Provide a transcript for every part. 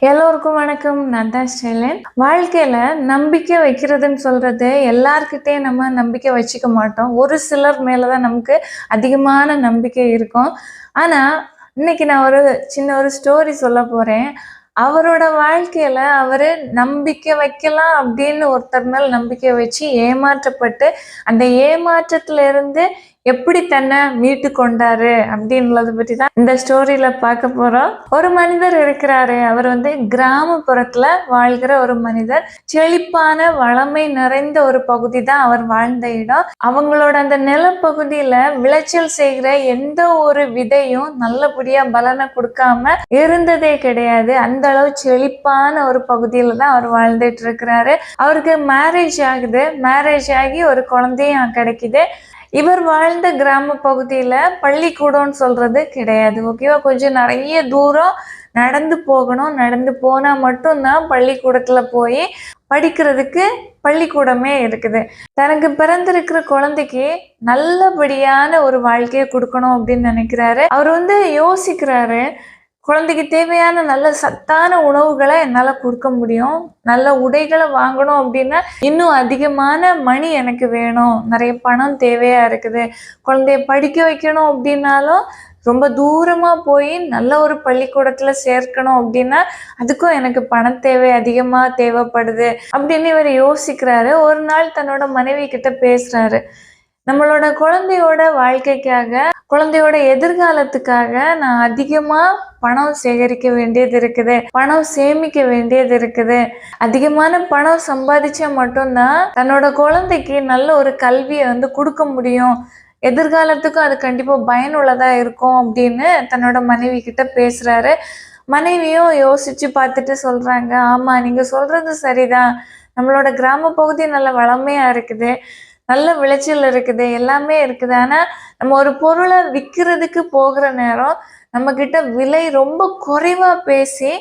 எல்லோருக்கும் வணக்கம். நான் தான் ஸ்டெலின். வாழ்க்கையில நம்பிக்கை வைக்கிறதுன்னு சொல்றது எல்லார்கிட்டயும் நம்ம நம்பிக்கை வச்சுக்க மாட்டோம். ஒரு சிலர் மேலதான் நமக்கு அதிகமான நம்பிக்கை இருக்கும். ஆனா இன்னைக்கு நான் ஒரு சின்ன ஒரு ஸ்டோரி சொல்ல போறேன். அவரோட வாழ்க்கையில அவர் நம்பிக்கை வைக்கலாம் அப்படின்னு ஒருத்தர் மேல் நம்பிக்கை வச்சு ஏமாற்றப்பட்டு அந்த ஏமாற்றத்துல இருந்து எப்படி தன்னை மீட்டு கொண்டாரு அப்படின்றத பற்றி தான் இந்த ஸ்டோரியில பார்க்க போறோம். ஒரு மனிதர் இருக்கிறாரு. அவர் வந்து கிராமப்புறத்துல வாழ்கிற ஒரு மனிதர். செழிப்பான வளமை நிறைந்த ஒரு பகுதி தான் அவர் வாழ்ந்த இடம். அவங்களோட அந்த நிலப்பகுதியில விளைச்சல் செய்கிற எந்த ஒரு விதையும் நல்லபடியா பலனை கொடுக்காம இருந்ததே கிடையாது. அந்த அளவு செழிப்பான ஒரு பகுதியில தான் அவர் வாழ்ந்துட்டு இருக்கிறாரு. அவருக்கு மேரேஜ் ஆகுது. மேரேஜ் ஆகி ஒரு குழந்தையும் கிடைக்குது. இவர் வாழ்ந்த கிராம பகுதியில பள்ளிக்கூடம்னு சொல்றது கிடையாது ஓகேவா கொஞ்சம் நிறைய தூரம் நடந்து போகணும். நடந்து போனா மட்டும்தான் பள்ளிக்கூடத்துல போய் படிக்கிறதுக்கு பள்ளிக்கூடமே இருக்குது. தனக்கு பிறந்திருக்கிற குழந்தைக்கு நல்லபடியான ஒரு வாழ்க்கையை கொடுக்கணும் அப்படின்னு நினைக்கிறாரு. அவர் வந்து யோசிக்கிறாரு குழந்தைக்கு தேவையான நல்ல சத்தான உணவுகளை என்னால் கொடுக்க முடியும். நல்ல உடைகளை வாங்கணும் அப்படின்னா இன்னும் அதிகமான மணி எனக்கு வேணும். நிறைய பணம் தேவையா இருக்குது. குழந்தைய படிக்க வைக்கணும் அப்படின்னாலும் ரொம்ப தூரமாக போய் நல்ல ஒரு பள்ளிக்கூடத்தில் சேர்க்கணும் அப்படின்னா அதுக்கும் எனக்கு பணம் தேவை அதிகமாக தேவைப்படுது அப்படின்னு இவர் யோசிக்கிறாரு. ஒரு நாள் தன்னோட மனைவி கிட்ட பேசுறாரு. நம்மளோட குழந்தையோட வாழ்க்கைக்காக குழந்தையோட எதிர்காலத்துக்காக நான் அதிகமா பணம் சேகரிக்க வேண்டியது இருக்குது. பணம் சேமிக்க வேண்டியது இருக்குது. அதிகமான பணம் சம்பாதிச்சா மட்டும்தான் தன்னோட குழந்தைக்கு நல்ல ஒரு கல்வியை வந்து கொடுக்க முடியும். எதிர்காலத்துக்கும் அது கண்டிப்பாக பயனுள்ளதா இருக்கும் அப்படின்னு தன்னோட மனைவி கிட்ட பேசுறாரு. மனைவியும் யோசிச்சு பார்த்துட்டு சொல்றாங்க ஆமா நீங்க சொல்றது சரிதான். நம்மளோட கிராம பகுதி நல்ல வளமையா இருக்குது. நல்ல விளைச்சல் இருக்குது எல்லாமே இருக்குது. ஆனால் நம்ம ஒரு பொருளை விற்கிறதுக்கு போகிற நேரம் நம்ம கிட்ட விலை ரொம்ப குறைவா பேசி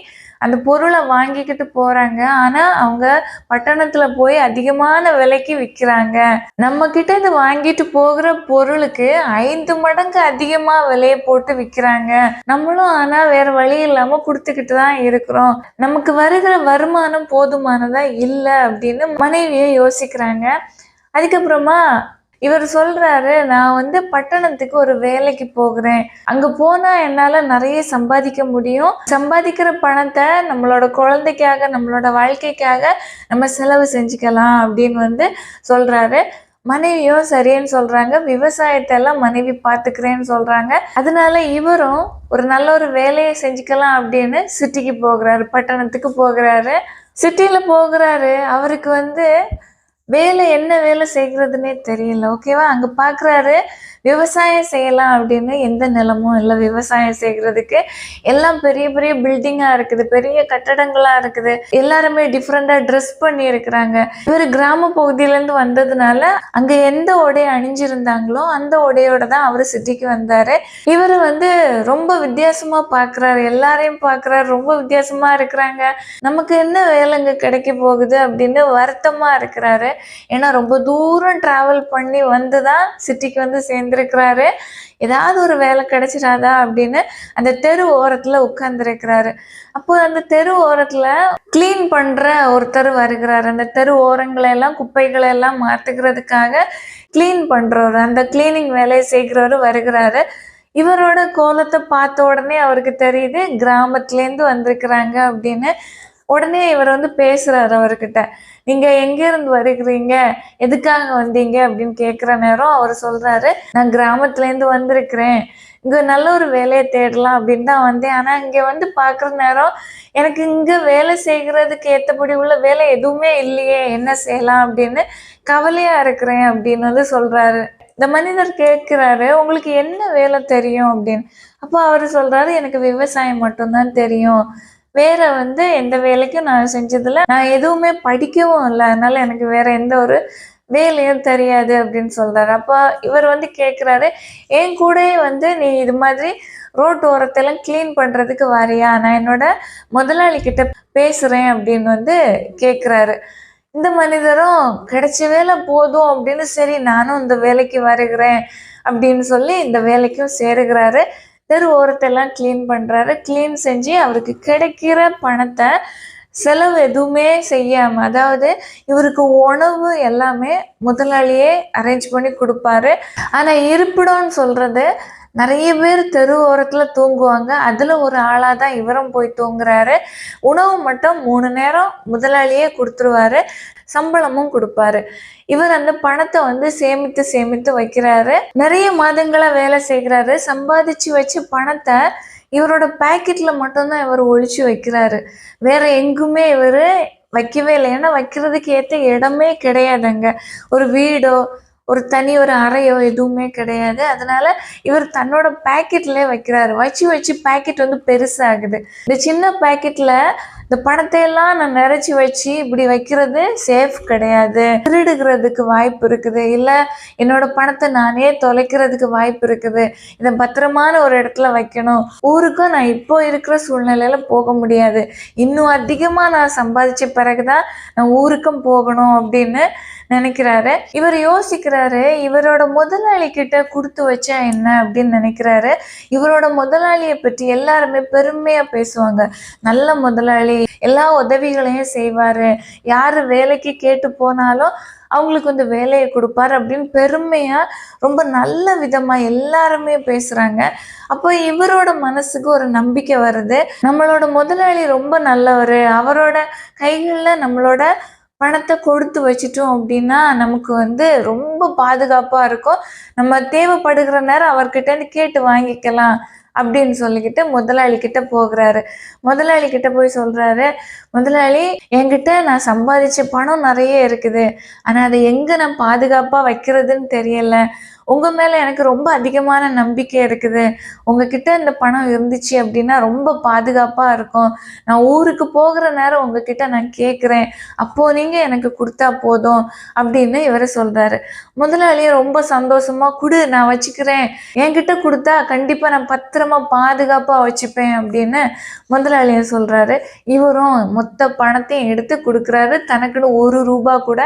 அந்த பொருளை வாங்கிக்கிட்டு போறாங்க. ஆனா அவங்க பட்டணத்துல போய் அதிகமான விலைக்கு விற்கிறாங்க நம்ம கிட்ட இது வாங்கிட்டு போகிற பொருளுக்கு ஐந்து மடங்கு அதிகமா விலையை போட்டு விற்கிறாங்க நம்மளும் ஆனா வேற வழி இல்லாம கொடுத்துக்கிட்டு தான் இருக்கிறோம். நமக்கு வருகிற வருமானம் போதுமானதா இல்லை அப்படின்னு மனைவியை யோசிக்கிறாங்க. அதுக்கப்புறமா இவர் சொல்றாரு நான் வந்து பட்டணத்துக்கு ஒரு வேலைக்கு போகிறேன். அங்க போனா என்னால நிறைய சம்பாதிக்க முடியும். சம்பாதிக்கிற பணத்தை நம்மளோட குழந்தைக்காக நம்மளோட வாழ்க்கைக்காக நம்ம செலவு செஞ்சுக்கலாம் அப்படின்னு வந்து சொல்றாரு. மனைவியும் சரின்னு சொல்றாங்க. விவசாயத்தை எல்லாம் மனைவி பார்த்துக்கிறேன்னு சொல்றாங்க. அதனால இவரும் ஒரு நல்ல ஒரு வேலையை செஞ்சுக்கலாம் அப்படின்னு சிட்டிக்கு போகிறாரு பட்டணத்துக்கு போகிறாரு. சிட்டியில போகிறாரு. அவருக்கு வந்து வேலை என்ன வேலை செய்கிறதுனே தெரியல ஓகேவா அங்க பாக்குறாரு. விவசாயம் செய்யலாம் அப்படின்னு எந்த நிலமும் இல்லை. விவசாயம் செய்கிறதுக்கு எல்லாம் பெரிய பெரிய பில்டிங்காக இருக்குது. பெரிய கட்டடங்களாக இருக்குது. எல்லாருமே டிஃப்ரெண்ட்டாக ட்ரெஸ் பண்ணி இருக்கிறாங்க இவர் கிராம பகுதியிலேருந்து வந்ததுனால அங்கே எந்த உடைய அணிஞ்சிருந்தாங்களோ அந்த உடையோட தான் அவர் சிட்டிக்கு வந்தார். இவர் வந்து ரொம்ப வித்தியாசமாக பார்க்குறாரு எல்லாரையும் பார்க்குறாரு ரொம்ப வித்தியாசமாக இருக்கிறாங்க. நமக்கு என்ன வேலைங்க கிடைக்க போகுது அப்படின்னு வருத்தமாக இருக்கிறாரு. ஏன்னா ரொம்ப தூரம் ட்ராவல் பண்ணி வந்து தான் சிட்டிக்கு வந்து சேர்ந்து இருக்கிறாரு ஏதாவது ஒரு வேலை கிடைச்சிடாதா அப்படின்னு அந்த தெரு ஓரத்துல உட்கார்ந்துருக்கிறாரு. அப்போ அந்த தெரு ஓரத்துல க்ளீன் பண்ற ஒருத்தர் வருகிறாரு. அந்த தெரு ஓரங்களை எல்லாம் குப்பைகளை எல்லாம் மாத்துக்கிறதுக்காக க்ளீன் பண்றவர் அந்த கிளீனிங் வேலையை செய்கிறவர் வருகிறாரு. இவரோட கோலத்தை பார்த்த உடனே அவருக்கு தெரியுது கிராமத்துலேருந்து வந்திருக்கிறாங்க அப்படின்னு. உடனே இவர் வந்து பேசுறாரு அவர்கிட்ட. நீங்க எங்க இருந்து வருகிறீங்க? எதுக்காக வந்தீங்க? அப்படின்னு கேட்குற நேரம் அவர் சொல்றாரு நான் கிராமத்துல இருந்து வந்திருக்கிறேன். இங்க நல்ல ஒரு வேலையை தேடலாம் அப்படின்னு தான் வந்தேன். ஆனா இங்க வந்து பார்க்குற நேரம் எனக்கு இங்க வேலை செய்கிறதுக்கு ஏத்தபடி உள்ள வேலை எதுவுமே இல்லையே என்ன செய்யலாம் அப்படின்னு கவலையா இருக்கிறேன் அப்படின்னு வந்து சொல்றாரு. இந்த மனிதர் கேட்குறாரு உங்களுக்கு என்ன வேலை தெரியும்? அப்படின்னு. அப்போ அவர் சொல்றாரு எனக்கு விவசாயம் மட்டும்தான் தெரியும். வேற வந்து எந்த வேலைக்கும் நான் செஞ்சதில்ல. நான் எதுவுமே படிக்கவும் இல்லை. அதனால எனக்கு வேற எந்த ஒரு வேலையும் தெரியாது அப்படின்னு சொல்றாரு. அப்போ இவர் வந்து கேட்குறாரு என் கூடயே வந்து நீ இது மாதிரி ரோட்டு ஓரத்தெல்லாம் க்ளீன் பண்ணுறதுக்கு வரியா? நான் என்னோட முதலாளி கிட்ட அப்படின்னு வந்து கேட்குறாரு இந்த மனிதரும் கிடைச்ச வேலை போதும் அப்படின்னு சரி நானும் இந்த வேலைக்கு வருகிறேன் அப்படின்னு சொல்லி இந்த வேலைக்கும் சேருகிறாரு. தெரு ஓரத்தெல்லாம் க்ளீன் பண்ணுறாரு க்ளீன் செஞ்சு அவருக்கு கிடைக்கிற பணத்தை செலவு எதுவுமே செய்யாமல் அதாவது இவருக்கு உணவு எல்லாமே முதலாளியே அரேஞ்ச் பண்ணி கொடுப்பாரு. ஆனால் இருப்பிடம்னு சொல்கிறது நிறைய பேர் தெரு ஓரத்தில் தூங்குவாங்க. அதில் ஒரு ஆளாக தான் இவரும் போய் தூங்குறாரு. உணவு மட்டும் மூணு நேரம் முதலாளியே கொடுத்துருவாரு. சம்பளமும் கொடுப்பாரு. இவர் அந்த பணத்தை வந்து சேமித்து சேமித்து வைக்கிறாரு. நிறைய மாதங்களா வேலை செய்கிறாரு. சம்பாதிச்சு வச்ச பணத்தை இவரோட பாக்கெட்ல மட்டும்தான் இவர் ஒழிச்சு வைக்கிறாரு. வேற எங்குமே இவர் வைக்கவே இல்லை. ஏன்னா வைக்கிறதுக்கு ஏற்ற இடமே கிடையாதுங்க. ஒரு வீடோ ஒரு தனி ஒரு அறையோ எதுவுமே கிடையாது. அதனால இவர் தன்னோட பேக்கெட்லேயே வைக்கிறாரு. வச்சு வச்சு பாக்கெட் வந்து பெருசாகுது. இந்த சின்ன பேக்கெட்டில் இந்த பணத்தையெல்லாம் நான் நிறச்சி வச்சு இப்படி வைக்கிறது சேஃப் கிடையாது. திருடுகிறதுக்கு வாய்ப்பு இருக்குது. இல்லை என்னோட பணத்தை நானே தொலைக்கிறதுக்கு வாய்ப்பு இருக்குது. இதை பத்திரமான ஒரு இடத்துல வைக்கணும். ஊருக்கும் நான் இப்போ இருக்கிற சூழ்நிலையில போக முடியாது. இன்னும் அதிகமாக நான் சம்பாதிச்ச பிறகுதான் நான் ஊருக்கும் போகணும் அப்படின்னு நினைக்கிறாரு. இவர் யோசிக்கிறாரு இவரோட முதலாளி கிட்ட கொடுத்து வச்சா என்ன அப்படின்னு நினைக்கிறாரு. இவரோட முதலாளியை பற்றி எல்லாருமே பெருமையா பேசுவாங்க. நல்ல முதலாளி எல்லா உதவிகளையும் செய்வாரு. யாரு வேலைக்கு கேட்டு போனாலும் அவங்களுக்கு வந்து வேலையை கொடுப்பாரு அப்படின்னு பெருமையா ரொம்ப நல்ல விதமா எல்லாருமே பேசுறாங்க. அப்போ இவரோட மனசுக்கு ஒரு நம்பிக்கை வருது. நம்மளோட முதலாளி ரொம்ப நல்லவர். அவரோட கைகளில் நம்மளோட பணத்தை கொடுத்து வச்சிட்டோம் அப்படின்னா நமக்கு வந்து ரொம்ப பாதுகாப்பா இருக்கும். நம்ம தேவைப்படுகிற நேரம் அவர்கிட்ட இருந்து கேட்டு வாங்கிக்கலாம் அப்படின்னு சொல்லிக்கிட்டு முதலாளி கிட்ட போகிறாரு. முதலாளி கிட்ட போய் சொல்றாரு முதலாளி என்கிட்ட நான் சம்பாதிச்ச பணம் நிறைய இருக்குது. ஆனா அதை எங்க நான் பாதுகாப்பா வைக்கிறதுன்னு தெரியல. உங்கள் மேலே எனக்கு ரொம்ப அதிகமான நம்பிக்கை இருக்குது. உங்ககிட்ட இந்த பணம் இருந்துச்சு அப்படின்னா ரொம்ப பாதுகாப்பாக இருக்கும். நான் ஊருக்கு போகிற நேரம் உங்ககிட்ட நான் கேட்குறேன் அப்போது நீங்கள் எனக்கு கொடுத்தா போதும் அப்படின்னு இவர் சொல்கிறாரு முதலாளியை ரொம்ப சந்தோஷமா கொடு நான் வச்சுக்கிறேன். என்கிட்ட கொடுத்தா கண்டிப்பாக நான் பத்திரமா பாதுகாப்பாக வச்சுப்பேன் அப்படின்னு முதலாளியை சொல்கிறாரு இவரும் மொத்த பணத்தையும் எடுத்து கொடுக்குறாரு. தனக்குன்னு ஒரு ரூபா கூட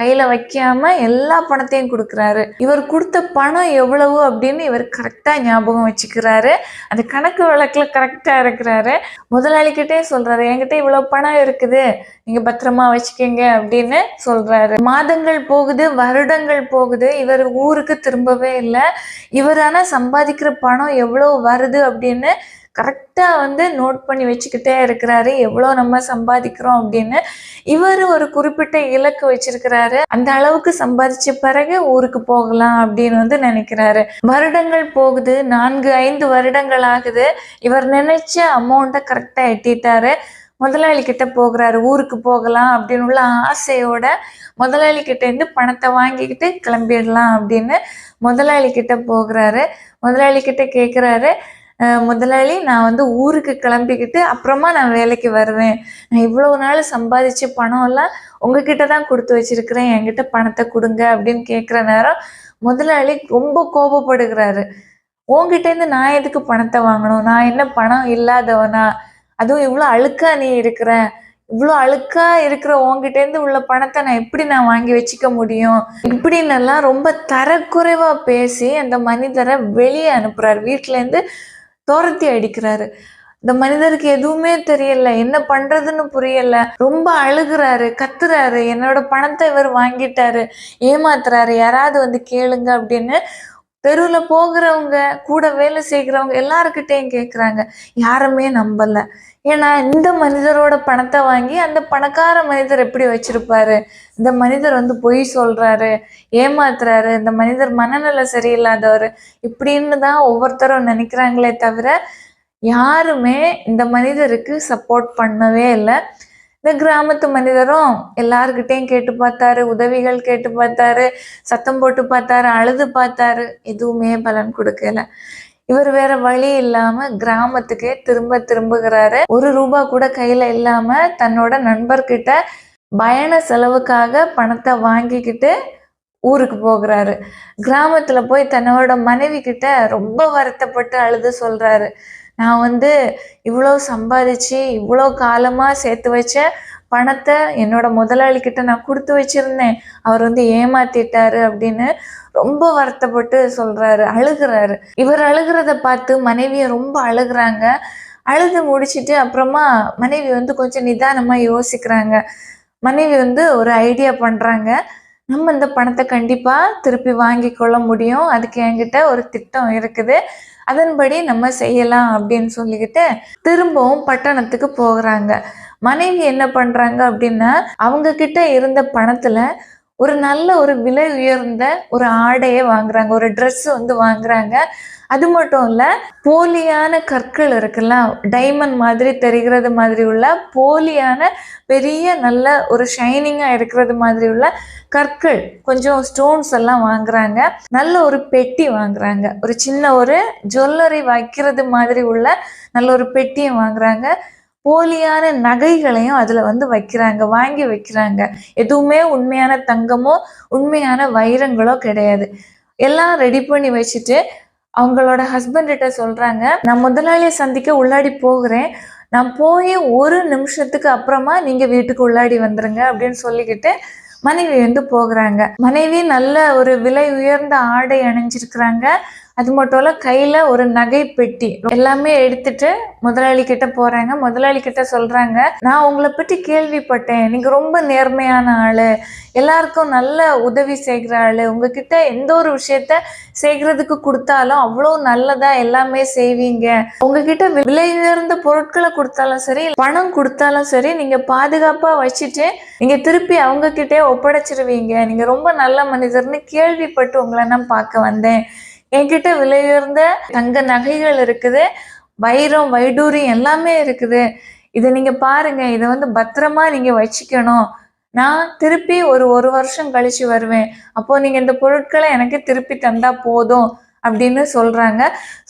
கையில் வைக்காமல் எல்லா பணத்தையும் கொடுக்குறாரு. இவர் கொடுத்த பணம் எவ்வளவு அப்படின்னு இவர் கரெக்டாக ஞாபகம் வச்சுக்கிறாரு. அந்த கணக்கு வழக்கில் கரெக்டாக இருக்கிறாரு. முதலாளிக்கிட்டே சொல்றாரு என்கிட்ட இவ்வளோ பணம் இருக்குது. நீங்க பத்திரமா வச்சுக்கோங்க அப்படின்னு சொல்றாரு. மாதங்கள் போகுது வருடங்கள் போகுது. இவர் ஊருக்கு திரும்பவே இல்லை. இவர் சம்பாதிக்கிற பணம் எவ்வளோ வருது அப்படின்னு கரெக்டாக வந்து நோட் பண்ணி வச்சுக்கிட்டே இருக்கிறாரு. எவ்வளோ நம்ம சம்பாதிக்கிறோம் அப்படின்னு இவர் ஒரு குறிப்பிட்ட இலக்கு வச்சிருக்கிறாரு. அந்த அளவுக்கு சம்பாதிச்ச பிறகு ஊருக்கு போகலாம் அப்படின்னு வந்து நினைக்கிறாரு. வருடங்கள் போகுது. நான்கு ஐந்து வருடங்கள் ஆகுது. இவர் நினைச்ச அமௌண்ட்டை கரெக்டாக எட்டிட்டாரு. முதலாளி கிட்ட போகிறாரு. ஊருக்கு போகலாம் அப்படின்னு உள்ள ஆசையோட முதலாளி கிட்ட இருந்து பணத்தை வாங்கிக்கிட்டு கிளம்பிடலாம் அப்படின்னு முதலாளி கிட்ட போகிறாரு. முதலாளி கிட்ட கேட்குறாரு முதலாளி நான் வந்து ஊருக்கு கிளம்பிக்கிட்டு அப்புறமா நான் வேலைக்கு வருவேன். நான் இவ்வளவு நாள் சம்பாதிச்ச பணம் எல்லாம் உங்ககிட்ட தான் கொடுத்து வச்சிருக்கிறேன். என்கிட்ட பணத்தை கொடுங்க அப்படின்னு கேட்குற நேரம் முதலாளி ரொம்ப கோபப்படுகிறாரு. உங்ககிட்டேருந்து நான் எதுக்கு பணத்தை வாங்கணும்? நான் என்ன பணம் இல்லாதவனா? அதுவும் இவ்வளோ அழுக்கா நீ இருக்கிற இவ்வளோ அழுக்கா இருக்கிற உன்கிட்ட இருந்து உள்ள பணத்தை நான் எப்படி நான் வாங்கி வச்சுக்க முடியும்? இப்படின்னு எல்லாம் ரொம்ப தரக்குறைவா பேசி அந்த மனிதரை வெளியே அனுப்புறாரு. வீட்டிலேருந்து துரத்தி அடிக்கிறாரு. இந்த மனிதருக்கு எதுவுமே தெரியல. என்ன பண்றதுன்னு புரியல. ரொம்ப அழுகுறாரு கத்துறாரு. என்னோட பணத்தை இவர் வாங்கிட்டாரு. ஏமாத்துறாரு. யாராவது வந்து கேளுங்க அப்படின்னு தெருவில் போகிறவங்க கூட வேலை செய்கிறவங்க எல்லாருக்கிட்டையும் கேட்குறாங்க யாருமே நம்பலை. ஏன்னா இந்த மனிதரோட பணத்தை வாங்கி அந்த பணக்கார மனிதர் எப்படி வச்சிருப்பாரு? இந்த மனிதர் வந்து பொய் சொல்றாரு ஏமாத்துறாரு இந்த மனிதர் மனநல சரியில்லாதவர் இப்படின்னு தான் ஒவ்வொருத்தரும் நினைக்கிறாங்களே தவிர யாருமே இந்த மனிதருக்கு சப்போர்ட் பண்ணவே இல்லை. இந்த கிராமத்து மனிதரும் எல்லாருக்கிட்டையும் கேட்டு பார்த்தாரு உதவிகள் கேட்டு பார்த்தாரு சத்தம் போட்டு பார்த்தாரு அழுது பார்த்தாரு எதுவுமே பலன் கொடுக்கல. இவர் வேற வழி இல்லாம கிராமத்துக்கே திரும்ப திரும்புகிறாரு. ஒரு ரூபா கூட கையில இல்லாம தன்னோட நண்பர்கிட்ட பயண செலவுக்காக பணத்தை வாங்கிக்கிட்டு ஊருக்கு போகிறாரு. கிராமத்துல போய் தன்னோட மனைவி கிட்ட ரொம்ப வருத்தப்பட்டு அழுது சொல்றாரு. நான் வந்து இவ்வளோ சம்பாதிச்சு இவ்வளோ காலமா சேர்த்து வச்ச பணத்தை என்னோட முதலாளி கிட்ட நான் கொடுத்து வச்சிருந்தேன். அவர் வந்து ஏமாத்திட்டாரு அப்படின்னு ரொம்ப வருத்தப்பட்டு சொல்றாரு அழுகுறாரு. இவர் அழுகிறத பார்த்து மனைவியை ரொம்ப அழுகுறாங்க. அழுது முடிச்சிட்டு அப்புறமா மனைவி வந்து கொஞ்சம் நிதானமா யோசிக்கிறாங்க. மனைவி வந்து ஒரு ஐடியா பண்றாங்க. நம்ம இந்த பணத்தை கண்டிப்பா திருப்பி வாங்கி கொள்ள முடியும். அதுக்கு என்கிட்ட ஒரு திட்டம் இருக்குது. அதன்படி நம்ம செய்யலாம் அப்படின்னு சொல்லிக்கிட்டு திரும்பவும் பட்டணத்துக்கு போகிறாங்க. மனைவி என்ன பண்றாங்க அப்படின்னா அவங்க கிட்ட இருந்த பணத்துல ஒரு நல்ல ஒரு விலை உயர்ந்த ஒரு ஆடையை வாங்குறாங்க ஒரு ட்ரெஸ் வந்து வாங்குறாங்க. அது மட்டும் இல்ல போலியான கற்கள் இருக்குல்ல டைமண்ட் மாதிரி தெரிகிறது மாதிரி உள்ள போலியான பெரிய நல்ல ஒரு ஷைனிங்கா இருக்கிறது மாதிரி உள்ள கற்கள் கொஞ்சம் ஸ்டோன்ஸ் எல்லாம் வாங்குறாங்க. நல்ல ஒரு பெட்டி வாங்குறாங்க. ஒரு சின்ன ஒரு ஜுவல்லரி வைக்கிறது மாதிரி உள்ள நல்ல ஒரு பெட்டியை வாங்குறாங்க. போலியான நகைகளையும் அதில் வந்து வைக்கிறாங்க வாங்கி வைக்கிறாங்க. எதுவுமே உண்மையான தங்கமோ உண்மையான வைரங்களோ கிடையாது. எல்லாம் ரெடி பண்ணி வச்சுட்டு அவங்களோட ஹஸ்பண்ட் கிட்ட நான் முதலாளியை சந்திக்க உள்ளாடி போகிறேன். நான் போய் ஒரு நிமிஷத்துக்கு அப்புறமா நீங்கள் வீட்டுக்கு உள்ளாடி வந்துடுங்க அப்படின்னு சொல்லிக்கிட்டு மனைவி வந்து போகிறாங்க. மனைவி நல்ல ஒரு விலை உயர்ந்த ஆடை அணிஞ்சிருக்கிறாங்க. அது மட்டும் இல்ல கையில ஒரு நகை பெட்டி. எல்லாமே எடுத்துட்டு முதலாளி கிட்ட போறாங்க. முதலாளி கிட்ட சொல்றாங்க நான் உங்களை பற்றி கேள்விப்பட்டேன். நீங்க ரொம்ப நேர்மையான ஆளு. எல்லாருக்கும் நல்ல உதவி செய்கிற ஆளு. உங்ககிட்ட எந்த ஒரு விஷயத்த செய்கிறதுக்கு கொடுத்தாலும் அவ்வளோ நல்லதா எல்லாமே செய்வீங்க. உங்ககிட்ட விலை உயர்ந்த பொருட்களை கொடுத்தாலும் சரி பணம் கொடுத்தாலும் சரி நீங்க பாதுகாப்பா வச்சுட்டு நீங்க திருப்பி அவங்க கிட்டே ஒப்படைச்சிருவீங்க. நீங்க ரொம்ப நல்ல மனிதர்னு கேள்விப்பட்டு உங்களை நான் பார்க்க வந்தேன். என்கிட்ட விலையுயர்ந்த தங்க நகைகள் இருக்குது வைரம் வைடூரியம் எல்லாமே இருக்குது. இதை நீங்க பாருங்க இதை வந்து பத்திரமா நீங்க வச்சுக்கணும். நான் திருப்பி ஒரு ஒரு வருஷம் கழிச்சு வருவேன். அப்போ நீங்க இந்த பொருட்களை எனக்கு திருப்பி தந்தா போதும் அப்படின்னு சொல்றாங்க.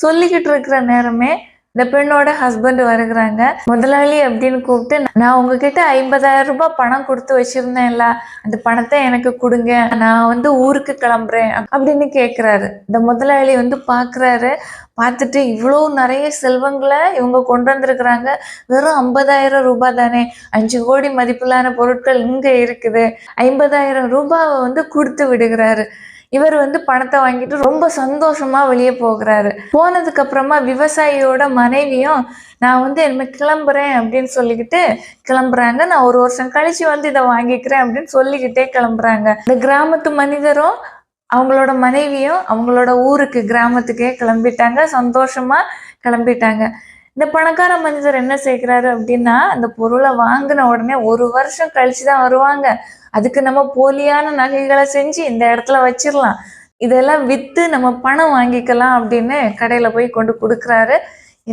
சொல்லிக்கிட்டு இருக்கிற நேரமே இந்த பெண்ணோட ஹஸ்பண்ட் வருகிறாங்க. முதலாளி அப்படின்னு கூப்பிட்டு நான் உங்ககிட்ட ஐம்பதாயிரம் ரூபாய் பணம் கொடுத்து வச்சிருந்தேன்ல அந்த பணத்தை எனக்கு கொடுங்க நான் வந்து ஊருக்கு கிளம்புறேன் அப்படின்னு கேட்குறாரு இந்த முதலாளி வந்து பார்க்குறாரு பார்த்துட்டு இவ்வளோ நிறைய செல்வங்களை இவங்க கொண்டு வந்திருக்கிறாங்க. வெறும் ஐம்பதாயிரம் ரூபாய் தானே. அஞ்சு கோடி மதிப்பிலான பொருட்கள் இங்கே இருக்குது. ஐம்பதாயிரம் ரூபாவை வந்து கொடுத்து விடுகிறாரு. இவர் வந்து பணத்தை வாங்கிட்டு ரொம்ப சந்தோஷமா வெளியே போகிறாரு. போனதுக்கு அப்புறமா விவசாயியோட மனைவியும் நான் வந்து என்ன கிளம்புறேன் அப்படின்னு சொல்லிக்கிட்டு கிளம்புறாங்க. நான் ஒரு வருஷம் கழிச்சு வந்து இதை வாங்கிக்கிறேன் அப்படின்னு சொல்லிக்கிட்டே கிளம்புறாங்க. இந்த கிராமத்து மனிதரும் அவங்களோட மனைவியும் அவங்களோட ஊருக்கு கிராமத்துக்கே கிளம்பிட்டாங்க. சந்தோஷமா கிளம்பிட்டாங்க. இந்த பணக்கார மனிதர் என்ன செய்கிறாரு அப்படின்னா அந்த பொருளை வாங்கின உடனே ஒரு வருஷம் கழிச்சு தான் வருவாங்க. அதுக்கு நம்ம போலியான நகைகளை செஞ்சு இந்த இடத்துல வச்சிடலாம் இதெல்லாம் வித்து நம்ம பணம் வாங்கிக்கலாம் அப்படின்னு கடையில போய் கொண்டு கொடுக்குறாரு.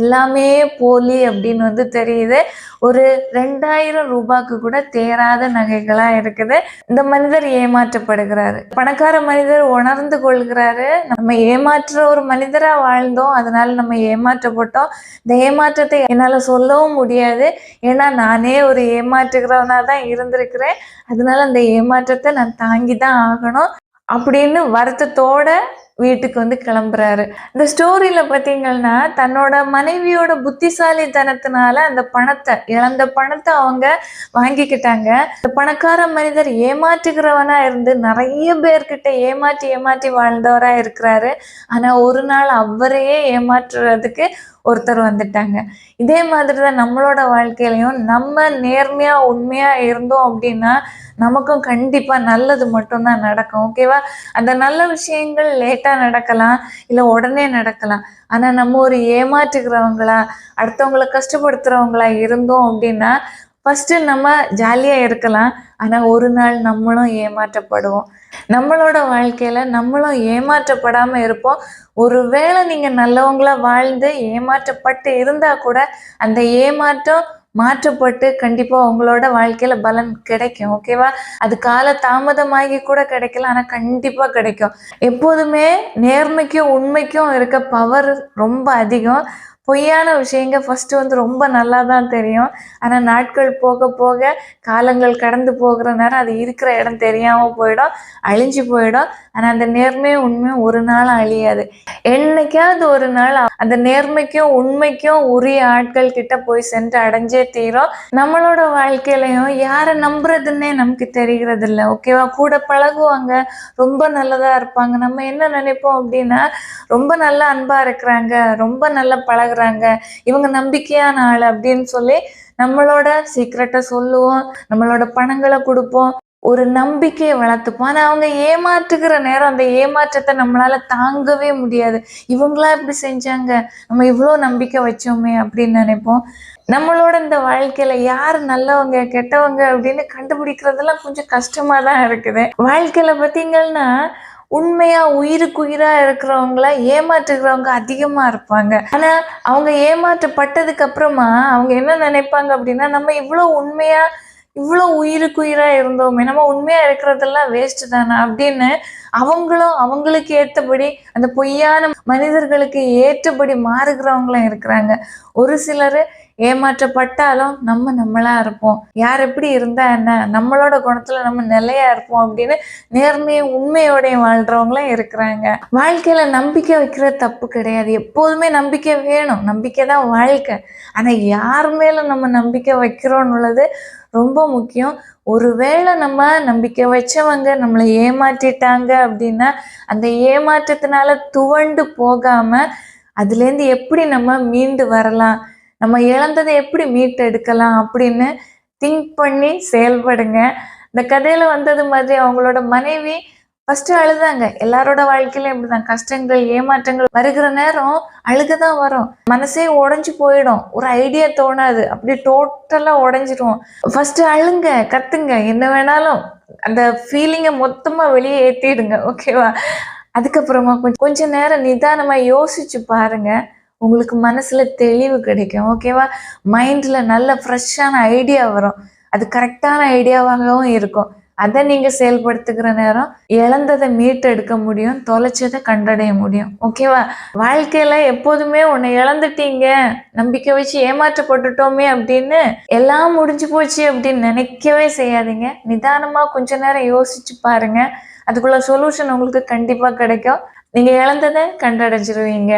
எல்லாமே போலி அப்படின்னு வந்து தெரியுது. ஒரு ரெண்டாயிரம் ரூபாய்க்கு கூட தேராத நகைகளா இருக்குது. இந்த மனிதர் ஏமாற்றப்படுகிறாரு. பணக்கார மனிதர் உணர்ந்து கொள்கிறாரு. நம்ம ஏமாற்றுற ஒரு மனிதரா வாழ்ந்தோம். அதனால நம்ம ஏமாற்றப்பட்டோம். இந்த ஏமாற்றத்தை என்னால சொல்லவும் முடியாது. ஏன்னா நானே ஒரு ஏமாற்றுகிறவனா தான் இருந்திருக்கிறேன். அதனால அந்த ஏமாற்றத்தை நான் தாங்கி தான் ஆகணும். அப்படின்னு வருத்தத்தோட வீட்டுக்கு வந்து கிளம்புறாரு. இந்த ஸ்டோரியில பார்த்தீங்கன்னா தன்னோட மனைவியோட புத்திசாலித்தனத்தினால அந்த பணத்தை இழந்த பணத்தை அவங்க வாங்கிக்கிட்டாங்க. இந்த பணக்கார மனிதர் ஏமாற்றுகிறவனா இருந்து நிறைய பேர்கிட்ட ஏமாற்றி ஏமாற்றி வாழ்ந்தவரா இருக்கிறாரு. ஆனா ஒரு நாள் அவரையே ஏமாற்றுறதுக்கு ஒருத்தர் வந்துட்டாங்க. இதே மாதிரி தான் நம்மளோட வாழ்க்கையிலையும் நம்ம நேர்மையா உண்மையா இருந்தோம் அப்படின்னா நமக்கும் கண்டிப்பா நல்லது மட்டும்தான் நடக்கும். ஓகேவா அந்த நல்ல விஷயங்கள் லேட்டா நடக்கலாம் இல்ல உடனே நடக்கலாம். ஆனா நம்ம ஒரு ஏமாற்றுகிறவங்களா அடுத்தவங்களை கஷ்டப்படுத்துறவங்களா இருந்தோம் அப்படின்னா ஃபஸ்ட்டு நம்ம ஜாலியா இருக்கலாம். ஆனா ஒரு நாள் நம்மளும் ஏமாற்றப்படுவோம். நம்மளோட வாழ்க்கையில நம்மளும் ஏமாற்றப்படாம இருப்போம். ஒருவேளை நீங்க நல்லவங்களா வாழ்ந்து ஏமாற்றப்பட்டு இருந்தா கூட அந்த ஏமாற்றம் மாற்றப்பட்டு கண்டிப்பா உங்களோட வாழ்க்கையில பலன் கிடைக்கும். ஓகேவா அது கால தாமதமாகி கூட கிடைக்கல ஆனா கண்டிப்பா கிடைக்கும். எப்போதுமே நேர்மைக்கும் உண்மைக்கும் இருக்க பவர் ரொம்ப அதிகம். பொய்யான விஷயங்க ஃபஸ்ட்டு வந்து ரொம்ப நல்லா தான் தெரியும். ஆனா நாட்கள் போக போக காலங்கள் கடந்து போகிற நேரம் அது இருக்கிற இடம் தெரியாம போயிடும் அழிஞ்சு போயிடும். ஆனா அந்த நேர்மையும் உண்மையும் ஒரு நாள் அழியாது. என்னைக்காவது ஒரு நாள் அந்த நேர்மைக்கும் உண்மைக்கும் உரிய ஆட்கள் கிட்ட போய் சென்று அடைஞ்சே தீரும். நம்மளோட வாழ்க்கையிலையும் யாரை நம்புறதுன்னே நமக்கு தெரிகிறது இல்லை ஓகேவா கூட பழகுவாங்க. ரொம்ப நல்லதா இருப்பாங்க. நம்ம என்ன நினைப்போம் அப்படின்னா ரொம்ப நல்லா அன்பா இருக்கிறாங்க. ரொம்ப நல்லா பழகுறாங்க. இவங்க நம்பிக்கையான ஆள் அப்படின்னு சொல்லி நம்மளோட சீக்கிரட்டை சொல்லுவோம். நம்மளோட பணங்களை கொடுப்போம். ஒரு நம்பிக்கையை வளர்த்துப்போம். ஆனா அவங்க ஏமாற்றுகிற நேரம் அந்த ஏமாற்றத்தை நம்மளால தாங்கவே முடியாது. இவங்களா இப்படி செஞ்சாங்க? நம்ம இவ்வளோ நம்பிக்கை வச்சோமே அப்படின்னு நினைப்போம். நம்மளோட இந்த வாழ்க்கையில யார் நல்லவங்க கெட்டவங்க அப்படின்னு கண்டுபிடிக்கிறதெல்லாம் கொஞ்சம் கஷ்டமா தான் இருக்குது. வாழ்க்கையில பார்த்தீங்கன்னா உண்மையா உயிருக்குயிரா இருக்கிறவங்கள ஏமாற்றுகிறவங்க அதிகமா இருப்பாங்க. ஆனா அவங்க ஏமாற்றப்பட்டதுக்கு அப்புறமா அவங்க என்ன நினைப்பாங்க அப்படின்னா நம்ம இவ்வளவு உண்மையா இவ்வளோ உயிருக்குயிரா இருந்தோமே நம்ம உண்மையா இருக்கிறதெல்லாம் வேஸ்ட் தானே அப்படின்னு அவங்களும் அவங்களுக்கு ஏற்றபடி அந்த பொய்யான மனிதர்களுக்கு ஏற்றபடி மாறுகிறவங்களும் இருக்கிறாங்க. ஒரு சிலர் ஏமாற்றப்பட்டாலும் நம்ம நம்மளா இருப்போம். யார் எப்படி இருந்தா என்ன? நம்மளோட குணத்துல நம்ம நிலையா இருப்போம் அப்படின்னு நேர்மையும் உண்மையோடையும் வாழ்றவங்களும் இருக்கிறாங்க. வாழ்க்கையில நம்பிக்கை வைக்கிறது தப்பு கிடையாது. எப்போதுமே நம்பிக்கை வேணும். நம்பிக்கை தான் வாழ்க்கை. ஆனா யார் மேல நம்ம நம்பிக்கை வைக்கிறோம்னு உள்ளது ரொம்ப முக்கியம். ஒருவேளை நம்ம நம்பிக்கை வச்சவங்க நம்மளை ஏமாற்றிட்டாங்க அப்படின்னா அந்த ஏமாற்றத்தினால துவண்டு போகாம அதுலேருந்து எப்படி நம்ம மீண்டு வரலாம்? நம்ம இழந்ததை எப்படி மீட் எடுக்கலாம் அப்படின்னு திங்க் பண்ணி செயல்படுங்க. இந்த கதையில வந்தது மாதிரி அவங்களோட மனைவி ஃபஸ்ட்டு அழுதாங்க. எல்லாரோட வாழ்க்கையிலும் இப்படிதான். கஷ்டங்கள் ஏமாற்றங்கள் வருகிற நேரம் அழுகதான் வரும். மனசே உடஞ்சு போயிடும். ஒரு ஐடியா தோணாது. அப்படி டோட்டலா உடஞ்சிருவோம். ஃபர்ஸ்ட் அழுங்க கத்துங்க. என்ன வேணாலும் அந்த ஃபீலிங்கை மொத்தமா வெளியே ஏற்றிடுங்க ஓகேவா அதுக்கப்புறமா கொஞ்சம் கொஞ்ச நேரம் நிதானமா யோசிச்சு பாருங்க. உங்களுக்கு மனசுல தெளிவு கிடைக்கும் ஓகேவா மைண்ட்ல நல்ல ஃப்ரெஷ்ஷான ஐடியா வரும். அது கரெக்டான ஐடியாவாகவும் இருக்கும். அதை நீங்க செயல்படுத்துகிற நேரம் இழந்ததை மீட்டெடுக்க முடியும் தொலைச்சதை கண்டடைய முடியும். ஓகேவா வாழ்க்கையில எப்போதுமே உன்னை இழந்துட்டீங்க நம்பிக்கை வச்சு ஏமாற்றப்பட்டுட்டோமே அப்படின்னு எல்லாம் முடிஞ்சு போச்சு அப்படின்னு நினைக்கவே செய்யாதீங்க. நிதானமா கொஞ்ச நேரம் யோசிச்சு பாருங்க. அதுக்குள்ள சொல்யூஷன் உங்களுக்கு கண்டிப்பா கிடைக்கும். நீங்க இழந்ததை கண்டடைஞ்சிருவீங்க.